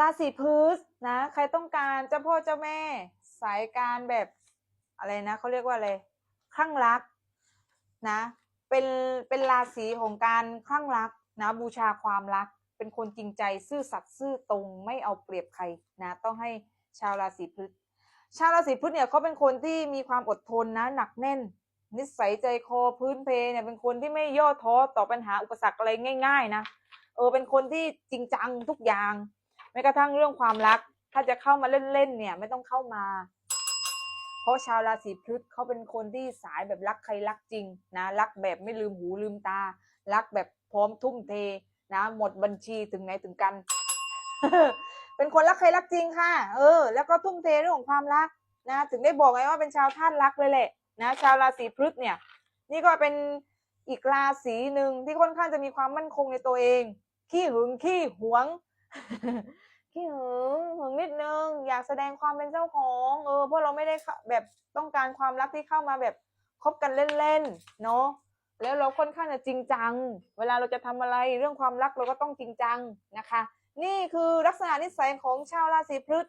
ราศีพฤษนะ ใครต้องการเจ้าพ่อเจ้าแม่ สายการแบบอะไรนะเขาเรียกว่าอะไรคลั่งรักนะ เป็นเป็นราศีของการคลั่งรักนะ บูชาความรัก เป็นคนจริงใจซื่อสัตย์ซื่อตรงไม่เอาเปรียบใครนะ ต้องให้ชาวราศีพฤษชาวราศีพฤษเนี่ยเขาเป็นคนที่มีความอดทนนะหนักแน่น นิสัยใจคอพื้นเพเนี่ยเป็นคนที่ไม่ย่อท้อต่อปัญหาอุปสรรคอะไรง่าย ๆ นะเออเป็นคนที่จริงจังทุกอย่าง ม้กระทั่งเรื่องความรัก ถ้าจะเข้ามาเล่นๆเนี่ย ไม่ต้องเข้ามา เพราะชาวราศีพฤษเขาเป็นคนที่สายแบบรักใครรักจริงนะ รักแบบไม่ลืมหูลืมตา รักแบบพร้อมทุ่มเทนะ หมดบัญชีถึงไหนถึงกัน เป็นคนรักใครรักจริงค่ะ เออ แล้วก็ทุ่มเทเรื่องของความรักนะ ถึงได้บอกไงว่าเป็นชาวธาตุรักเลยแหละนะ ชาวราศีพฤษเนี่ย นี่ก็เป็นอีกราศีหนึ่งที่ค่อนข้างจะมีความมั่นคงในตัวเอง ขี้หึงขี้หวง ขี้หึงหึงนิดนึงอยากแสดงความเป็นเจ้าของเออเพราะเราไม่ได้แบบต้องการความรักที่เข้ามาแบบคบกันเล่นๆเนาะแล้วเราค่อนข้างจะจริงจัง เวลาเราจะทำอะไรเรื่องความรักเราก็ต้องจริงจังนะคะ นี่คือลักษณะนิสัยของชาวราศีพฤษ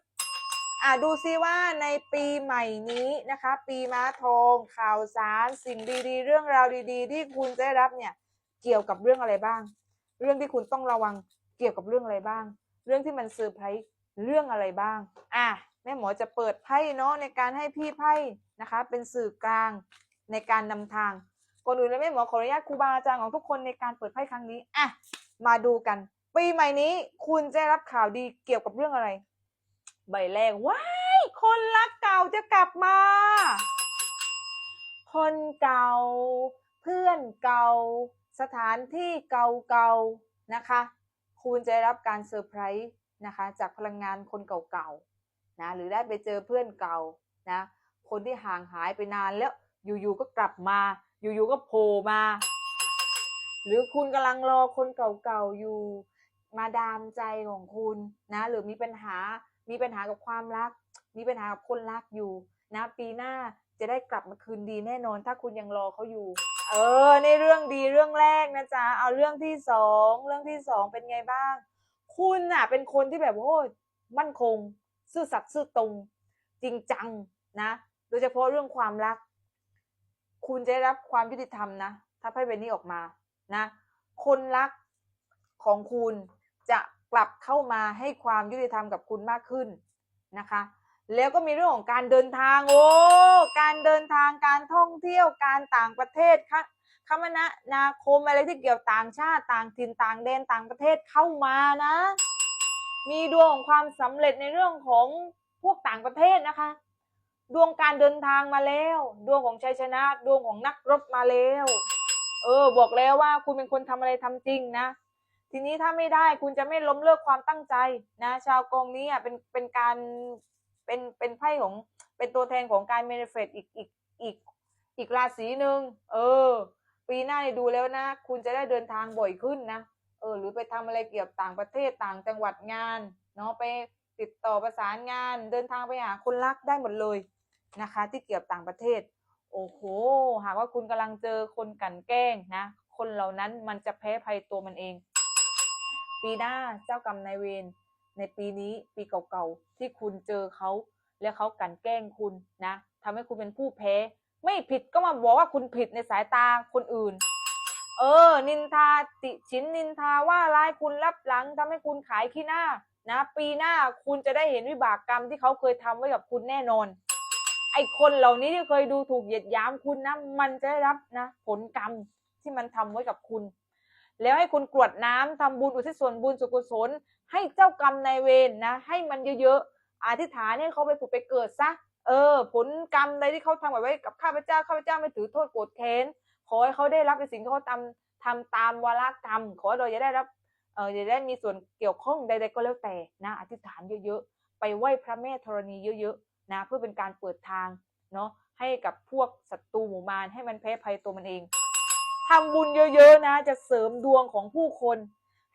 อะดูซิว่าในปีใหม่นี้นะคะ ปีม้าทองข่าวสารสิ่งดีๆ เรื่องราวดีๆ ที่คุณจะได้รับเนี่ยเกี่ยวกับเรื่องอะไรบ้าง เรื่องที่คุณต้องระวังเกี่ยวกับเรื่องอะไรบ้าง เรื่องที่มันเซอร์ไพรส์เรื่องอะไรบ้าง อะแม่หมอจะเปิดไพ่เนาะในการให้พี่ไพ่นะคะ เป็นสื่อกลางในการนำทางก่อนอื่นเลยแม่หมอขออนุญาตครูบาอาจารย์ของทุกคนในการเปิดไพ่ครั้งนี้อะมาดูกัน ปีใหม่นี้คุณจะรับข่าวดีเกี่ยวกับเรื่องอะไร ใบแรกว้ายคนรักเก่าจะกลับมา คนเก่า เพื่อนเก่า สถานที่เก่าๆนะคะ คุณจะได้รับการเซอร์ไพรส์นะคะจากพลังงานคนเก่าๆนะหรือได้ไปเจอเพื่อนเก่านะคนที่ห่างหายไปนานแล้วอยู่ๆก็กลับมา อยู่ๆก็โผล่มา หรือคุณกำลังรอคนเก่าๆอยู่มาดามใจของคุณนะหรือมีปัญหามีปัญหากับความรัก มีปัญหากับคนรักอยู่นะปีหน้าจะได้กลับมาคืนดีแน่นอน ถ้าคุณยังรอเขาอยู่ เออในเรื่องดีเรื่องแรกนะจ๊ะเอาเรื่องที่สองเรื่องที่สองเป็นไงบ้าง คุณน่ะ เป็นคนที่แบบโอ้มั่นคง ซื่อสัตย์ซื่อตรง จริงจังนะ โดยเฉพาะเรื่องความรัก คุณจะได้รับความยุติธรรมนะถ้าไพ่ใบนี้ออกมานะ คนรักของคุณจะกลับเข้ามาให้ความยุติธรรมกับคุณมากขึ้นนะคะ แล้วก็มีเรื่องของการเดินทางโอ้การเดินทางการท่องเที่ยวการต่างประเทศคะคมนานาคมอะไรที่เกี่ยวต่างชาติต่างถิ่นต่างแดนต่างประเทศเข้ามานะ มีดวงของความสำเร็จในเรื่องของพวกต่างประเทศนะคะ ดวงการเดินทางมาแล้ว ดวงของชัยชนะดวงของนักรบมาแล้ว เออ บอกแล้วว่าคุณเป็นคนทำอะไรทำจริงนะ ทีนี้ถ้าไม่ได้คุณจะไม่ล้มเลิกความตั้งใจนะ ชาวกองนี้อะเป็นเป็นการ เป็นเป็นไพ่ของเป็นตัวแทนของการเมนิเฟตอีกอีกอีกอีกราศีหนึ่งเออ ปีหน้าเนี่ยดูแล้วนะ คุณจะได้เดินทางบ่อยขึ้นนะเออหรือไปทำอะไรเกี่ยวกับต่างประเทศต่างจังหวัดงานเนาะไปติดต่อประสานงาน เดินทางไปหาคนรักได้หมดเลยนะคะ ที่เกี่ยวกับต่างประเทศ โอ้โห หากว่าคุณกำลังเจอคนกันแกล้งนะ คนเหล่านั้นมันจะแพ้ภัยตัวมันเอง ปีหน้าเจ้ากรรมนายเวร ในปีนี้ปีเก่าๆที่คุณเจอเขาแล้วเขากันแกล้งคุณนะทำให้คุณเป็นผู้แพ้ ไม่ผิดก็มาบอกว่าคุณผิดในสายตาคนอื่น เออ นินทาติชินนินทาว่าร้ายคุณรับหลังทำให้คุณขายขี้หน้านะ ปีหน้าคุณจะได้เห็นวิบากกรรมที่เขาเคยทำไว้กับคุณแน่นอนไอคนเหล่านี้ที่เคยดูถูกเหยียดหยามคุณนะ มันจะได้รับนะ ผลกรรมที่มันทำไว้กับคุณ แล้วให้คุณกรวดน้ำทำบุญอุทิศส่วนบุญสุกุศล ให้เจ้ากรรมนายเวรนะ ให้มันเยอะๆอธิษฐานให้เขาไปผุดไปเกิดซะเออ ผลกรรมใดที่เขาทำไว้กับข้าพเจ้าข้าพเจ้าไม่ถือโทษโกรธแค้นขอให้เขาได้รับในสิ่งที่เขาทำทำตามวาระกรรม ขอให้เราจะได้รับเออจะได้มีส่วนเกี่ยวข้องใดๆก็แล้วแต่นะ อธิษฐานเยอะๆ ไปไหว้พระแม่ธรณีเยอะๆนะเพื่อเป็นการเปิดทางเนาะให้กับพวกศัตรูหมู่มารให้มันแพ้ภัยตัวมันเองทำบุญเยอะๆนะ จะเสริมดวงของผู้คน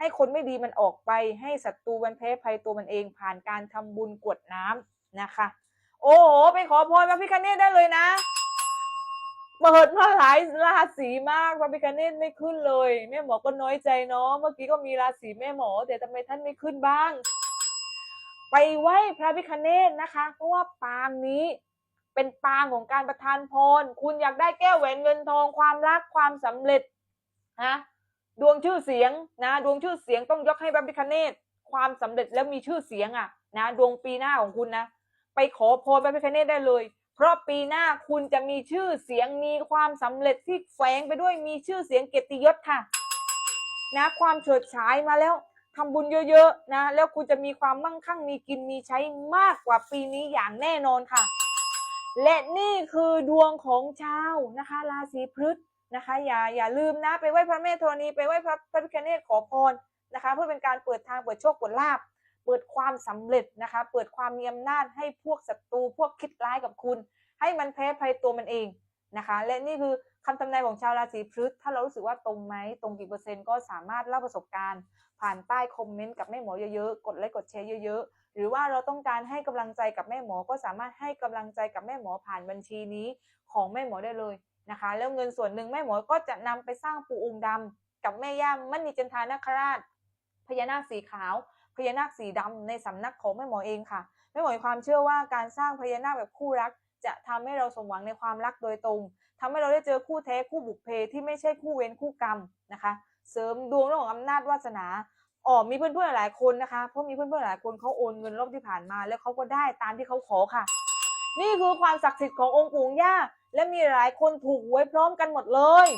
ให้คนไม่ดีมันออกไปให้ศัตรูมันแพ้ภัยตัวมันเองผ่านการทำบุญกวดน้ำนะคะ โอ้โหไปขอพรพระพิคเนตได้เลยนะเปิดมาหลายราศีมากพระพิคเนตไม่ขึ้นเลยแม่หมอก็น้อยใจเนาะเมื่อกี้ก็มีราศีแม่หมอ แต่ทำไมท่านไม่ขึ้นบ้าง ไปไหว้พระพิคเนตนะคะ เพราะว่าปางนี้เป็นปางของการประทานพร คุณอยากได้แก้วแหวนเงินทองความรักความสำเร็จนะ ดวงชื่อเสียงนะดวงชื่อเสียงต้องยกให้พระพิคเนตความสำเร็จแล้วมีชื่อเสียงอะนะดวงปีหน้าของคุณนะ ไปขอพรพระพิคเนตได้เลย เพราะปีหน้าคุณจะมีชื่อเสียงมีความสำเร็จที่แฝงไปด้วยมีชื่อเสียงเกียรติยศค่ะ นะความเฉิดฉายมาแล้วทำบุญเยอะๆนะแล้วคุณจะมีความมั่งคั่งมีกินมีใช้มากกว่าปีนี้อย่างแน่นอนค่ะ และนี่คือดวงของชาวนะคะ ราศีพฤษ นะคะ อย่าอย่าลืมนะไปไหว้พระแม่ธรณีไปไหว้พระพระพิฆเนศขอพรนะคะ เพื่อเป็นการเปิดทางเปิดโชคเปิดลาภเปิดความสำเร็จนะคะ เปิดความมีอำนาจให้พวกศัตรูพวกคิดร้ายกับคุณ ให้มันแพ้ภัยตัวมันเองนะคะ และนี่คือคำทำนายของชาวราศีพฤษถ้าเรารู้สึกว่าตรงไหมตรงกี่เปอร์เซ็นต์ก็สามารถเล่าประสบการณ์ ผ่านใต้คอมเมนต์กับแม่หมอเยอะๆ กดไลค์กดแชร์เยอะๆ หรือว่าเราต้องการให้กำลังใจกับแม่หมอก็สามารถให้กำลังใจกับแม่หมอผ่านบัญชีนี้ของแม่หมอได้เลย นะคะ แล้วเงินส่วนหนึ่งแม่หมอก็จะนำไปสร้างปู่องค์ดำกับแม่ย่ามณีจันทานาคราช พญานาคสีขาว พญานาคสีดำในสำนักของแม่หมอเองค่ะแม่หมอมีความเชื่อว่าการสร้างพญานาคแบบคู่รัก จะทำให้เราสมหวังในความรักโดยตรงทำให้เราได้เจอคู่แท้คู่บุพเพที่ไม่ใช่คู่เวรคู่กรรมนะคะ เสริมดวงเรื่องของอำนาจวาสนาอ๋อมีเพื่อนๆหลายคนนะคะ เพราะมีเพื่อนๆหลายคนเขาโอนเงินรอบที่ผ่านมา แล้วเขาก็ได้ตามที่เขาขอค่ะ นี่คือความศักดิ์สิทธิ์ขององค์ปู่ย่า และมีหลายคนถูกหวยพร้อมกันหมดเลย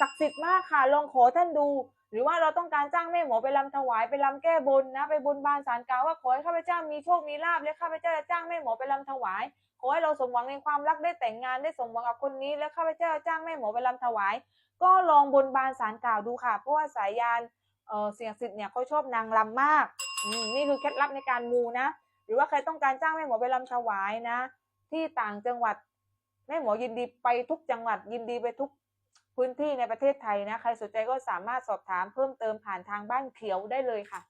ศักดิ์สิทธิ์มากค่ะลองขอท่านดู หรือว่าเราต้องการจ้างแม่หมอไปรำถวายไปรำแก้บนนะ ไปบนบานสารกล่าวว่าขอให้ข้าพเจ้ามีโชคมีลาภและข้าพเจ้าจะจ้างแม่หมอไปรำถวาย ขอให้เราสมหวังในความรักได้แต่งงานได้สมหวังกับคนนี้ และข้าพเจ้าจ้างแม่หมอไปรำถวาย ก็ลองบนบานสารกล่าวดูค่ะเพราะว่าสายยานเออเสียงสิทธิ์เนี่ยเขาชอบนางรำมากนี่คือเคล็ดลับในการมูนะ หรือว่าใครต้องการจ้างแม่หมอไปรำถวายนะ ที่ต่างจังหวัดแม่หมอยินดีไปทุกจังหวัดยินดีไปทุกพื้นที่ในประเทศไทยนะ ใครสนใจก็สามารถสอบถามเพิ่มเติมผ่านทางบ้านเขียวได้เลยค่ะ